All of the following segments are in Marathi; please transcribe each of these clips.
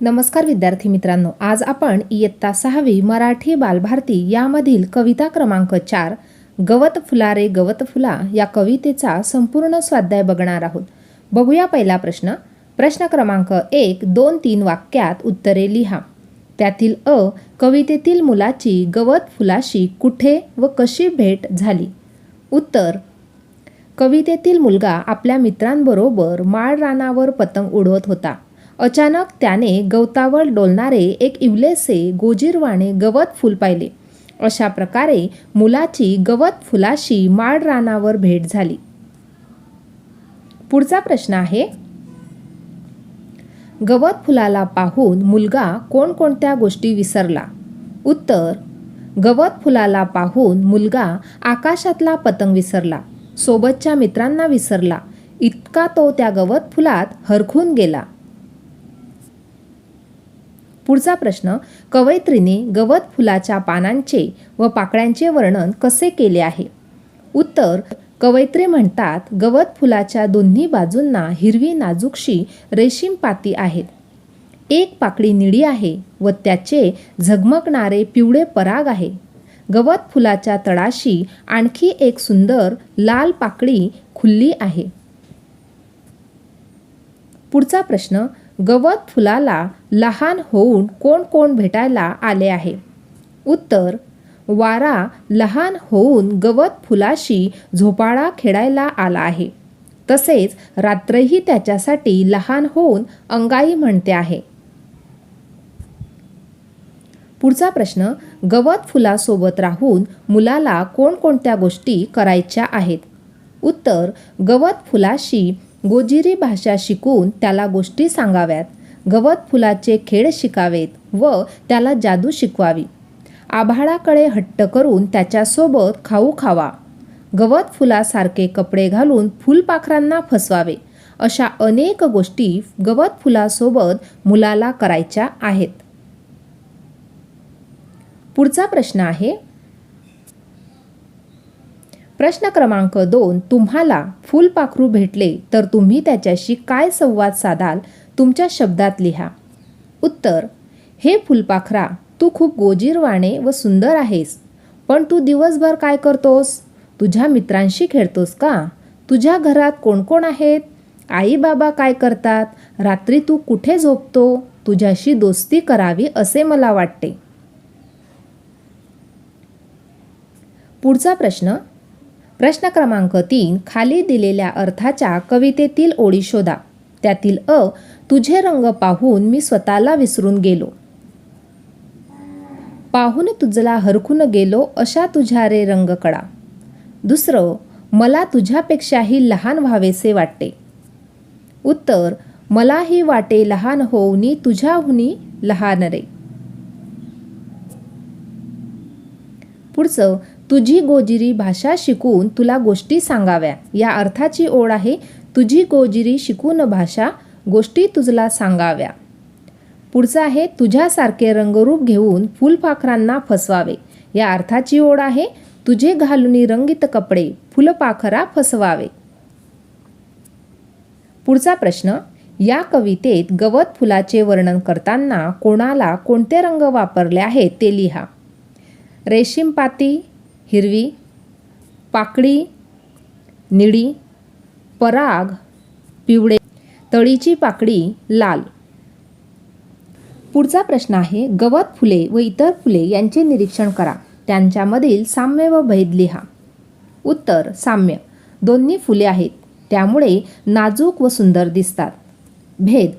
नमस्कार विद्यार्थी मित्रांनो आज आपण इयत्ता सहावी मराठी बालभारती यामधील कविता क्रमांक चार गवत फुलारे गवत फुला या कवितेचा संपूर्ण स्वाध्याय बघणार आहोत. बघूया पहिला प्रश्न. प्रश्न क्रमांक एक दोन तीन वाक्यात उत्तरे लिहा. त्यातील अ कवितेतील मुलाची गवत फुलाशी कुठे व कशी भेट झाली? उत्तर कवितेतील मुलगा आपल्या मित्रांबरोबर माळ रानावर पतंग उडवत होता. अचानक त्याने गवतावर डोलणारे एक इवलेसे गोजीरवाणे गवत फूल पाहिले. अशा प्रकारे मुलाची गवत फुलाशी माळ रानावर भेट झाली. पुढचा प्रश्न आहे गवत फुलाला पाहून मुलगा कोणकोणत्या गोष्टी विसरला? उत्तर गवत फुलाला पाहून मुलगा आकाशातला पतंग विसरला सोबतच्या मित्रांना विसरला इतका तो त्या गवत फुलात हरखून गेला. पुढचा प्रश्न कवयित्रीने गवत फुलाच्या पानांचे व पाकळ्यांचे वर्णन कसे केले आहे? उत्तर कवयित्री म्हणतात गवत फुलाच्या दोन्ही बाजूंना हिरवी नाजूकशी रेशीम पाती आहेत. एक पाकळी निळी आहे व त्याचे झगमगणारे पिवळे पराग आहे. गवत फुलाच्या तळाशी आणखी एक सुंदर लाल पाकळी खुल्ली आहे. पुढचा प्रश्न गवत फुलाला लहान होऊन कोण कोण भेटायला आले आहे? उत्तर वारा लहान होऊन गवत फुलाशी झोपाळा खेळायला आला आहे. तसेच रात्रही त्याच्यासाठी लहान होऊन अंगाई म्हणते आहे. पुढचा प्रश्न गवत फुलासोबत राहून मुलाला कोणकोणत्या गोष्टी करायच्या आहेत? उत्तर गवत फुलाशी गोजिरी भाषा शिकून त्याला गोष्टी सांगाव्यात गवत फुलाचे खेळ शिकावेत व त्याला जादू शिकवावी. आभाळाकडे हट्ट करून त्याच्यासोबत खाऊ खावा. गवत फुलासारखे कपडे घालून फुलपाखरांना फसवावे अशा अनेक गोष्टी गवत फुलासोबत मुलाला करायच्या आहेत. पुढचा प्रश्न आहे प्रश्न क्रमांक दोन तुम्हाला फुलपाखरू भेटले तर तुम्ही त्याच्याशी काय संवाद साधाल? तुमच्या शब्दात लिहा. उत्तर हे फुलपाखरा तू खूप गोजीरवाणे व सुंदर आहेस. पण तू दिवसभर काय करतोस? तुझ्या मित्रांशी खेळतोस का? तुझ्या घरात कोण कोण आहेत? आई बाबा काय करतात? रात्री तू कुठे झोपतो? तुझ्याशी दोस्ती करावी असे मला वाटते. पुढचा प्रश्न प्रश्न क्रमांक तीन खाली दिलेल्या अर्थाच्या कवितेतील ओळी शोधा. त्यातील अ तुझे रंग पाहून मी स्वतःला विसरून गेलो. पाहून तुझला हरखून गेलो अशा तुझ्या रे रंगकडा दुसरं मला तुझ्यापेक्षाही लहान व्हावेसे वाटते. उत्तर मलाही वाटे लहान होऊनी तुझ्याहुनी लहान रे. पुढचं तुझी गोजिरी भाषा शिकून तुला गोष्टी सांगाव्या. या अर्थाची ओढ आहे तुझी गोजिरी शिकून भाषा गोष्टी तुझला सांगाव्या. पुढचं आहे तुझ्यासारखे रंगरूप घेऊन फुलपाखरांना फसवावे. या अर्थाची ओढ आहे तुझे घालूनी रंगीत कपडे फुलपाखरा फसवावे. पुढचा प्रश्न या कवितेत गवत फुलाचे वर्णन करताना कोणाला कोणते रंग वापरले आहेत ते लिहा. रेशीम पाती हिरवी पाकळी निळी पराग पिवळे. तळीची पाकळी लाल. पुढचा प्रश्न आहे गवत फुले व इतर फुले यांचे निरीक्षण करा. त्यांच्यामधील साम्य व भेद लिहा. उत्तर साम्य. दोन्ही फुले आहेत. त्यामुळे नाजूक व सुंदर दिसतात. भेद.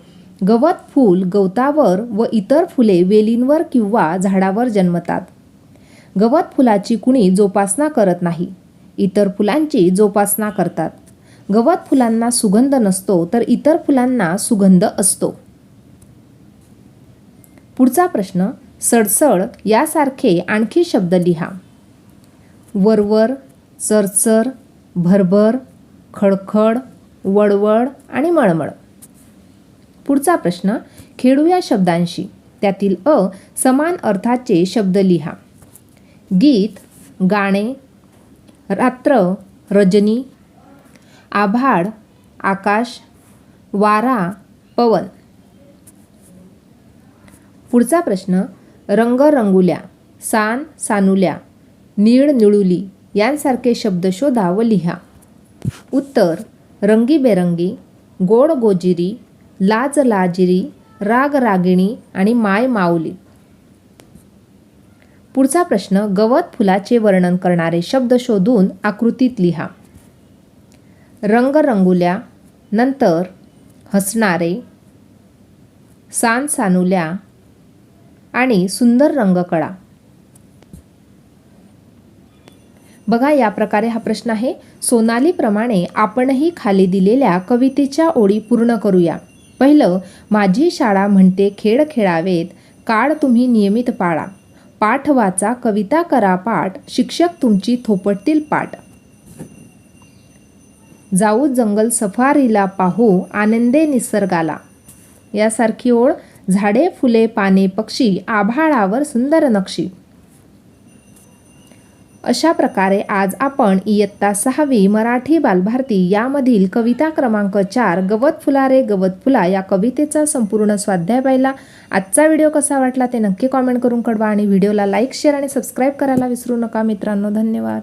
गवत फूल गवतावर व इतर फुले वेलींवर किंवा झाडावर जन्मतात. गवत फुलाची कुणी जोपासना करत नाही. इतर फुलांची जोपासना करतात. गवत फुलांना सुगंध नसतो तर इतर फुलांना सुगंध असतो. पुढचा प्रश्न सडसड यासारखे आणखी शब्द लिहा. वरवर चरचर भरभर खडखड वळवळ आणि मळमळ. पुढचा प्रश्न खेळू या शब्दांशी. त्यातील अ समान अर्थाचे शब्द लिहा. गीत गाणे रात्र रजनी आभाळ आकाश वारा पवन. पुढचा प्रश्न रंग रंगुल्या सान सानुल्या नीळ निळुली यांसारखे शब्द शोधा व लिहा. उत्तर रंगीबेरंगी गोड गोजिरी लाज लाजिरी राग रागिणी आणि माय माऊली. पुढचा प्रश्न गवत फुलाचे वर्णन करणारे शब्द शोधून आकृतीत लिहा. रंग रंगुल्या नंतर हसणारे सान सानुल्या आणि सुंदर रंगकळा. बघा या प्रकारे हा प्रश्न आहे. सोनालीप्रमाणे आपणही खाली दिलेल्या कवितेच्या ओळी पूर्ण करूया. पहिलं माझी शाळा म्हणते खेळ खेळावेत काळ तुम्ही नियमित पाळा. पाठ वाचा कविता करा पाठ शिक्षक तुमची थोपटतील पाठ. जाऊ जंगल सफारीला पाहू आनंदे निसर्गाला. यासारखी ओळ झाडे फुले पाने पक्षी आभाळावर सुंदर नक्षी. अशा प्रकारे आज आपण इयत्ता सहावी मराठी बालभारती यामधील कविता क्रमांक चार गवत फुलारे गवत फुला या कवितेचा संपूर्ण स्वाध्याय पाहिला. आजचा व्हिडिओ कसा वाटला ते नक्की कॉमेंट करून कळवा आणि व्हिडिओला लाईक शेअर आणि सबस्क्राईब करायला विसरू नका मित्रांनो. धन्यवाद.